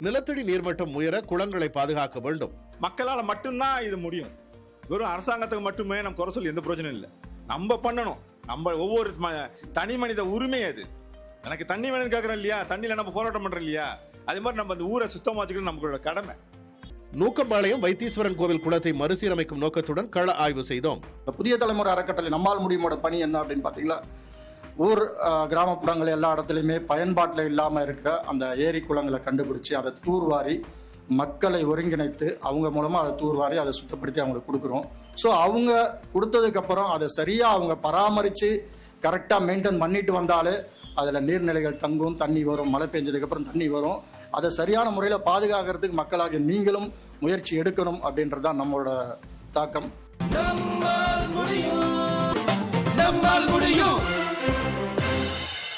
நிலத்தடி நீர்மட்டம் உயர குளங்களை பாதுகாக்க வேண்டும். மக்களால மட்டும்தான் இது முடியும். வெறும் அரசாங்கத்துக்கு மட்டுமே நம்ம குறை சொல்லி எந்த பிரயோஜனம் இல்லை. நம்ம பண்ணணும். நம்ம ஒவ்வொரு ம- தனி மனித உரிமை அது. எனக்கு தண்ணி வேணும்னு கேட்கறோம் இல்லையா? தண்ணியில நம்ம போராட்டம் பண்றோம் இல்லையா? அதே மாதிரி நம்ம அந்த ஊரை சுத்தமா வச்சுக்கணும் நம்மளோட கடமை. நூக்கம்பாளையம் வைத்தீஸ்வரன் கோவில் குளத்தை மறுசீரமைக்கும் நோக்கத்துடன் கள ஆய்வு செய்தோம். புதிய தலைமுறை அறக்கட்டளை நம்மால் முடியுமோட பணி என்ன அப்படின்னு பார்த்தீங்களா? ஊர் கிராமப்புறங்கள் எல்லா இடத்துலையுமே பயன்பாட்டில் இல்லாமல் இருக்கிற அந்த ஏரி குளங்களை கண்டுபிடிச்சி அதை தூர்வாரி மக்களை ஒருங்கிணைத்து அவங்க மூலமாக அதை தூர்வாரி அதை சுத்தப்படுத்தி அவங்களுக்கு கொடுக்குறோம். ஸோ அவங்க கொடுத்ததுக்கப்புறம் அதை சரியாக அவங்க பராமரித்து கரெக்டாக மெயின்டைன் பண்ணிட்டு வந்தாலே அதில் நீர்நிலைகள் தங்கும் தண்ணி வரும் மழை பெஞ்சதுக்கப்புறம் தண்ணி வரும். அதை சரியான முறையில் பாதுகாக்கிறதுக்கு மக்களாக நீங்களும் முயற்சி எடுக்கணும் அப்படின்றது தான் நம்மளோட தாக்கம். நம்மால் முடியும்.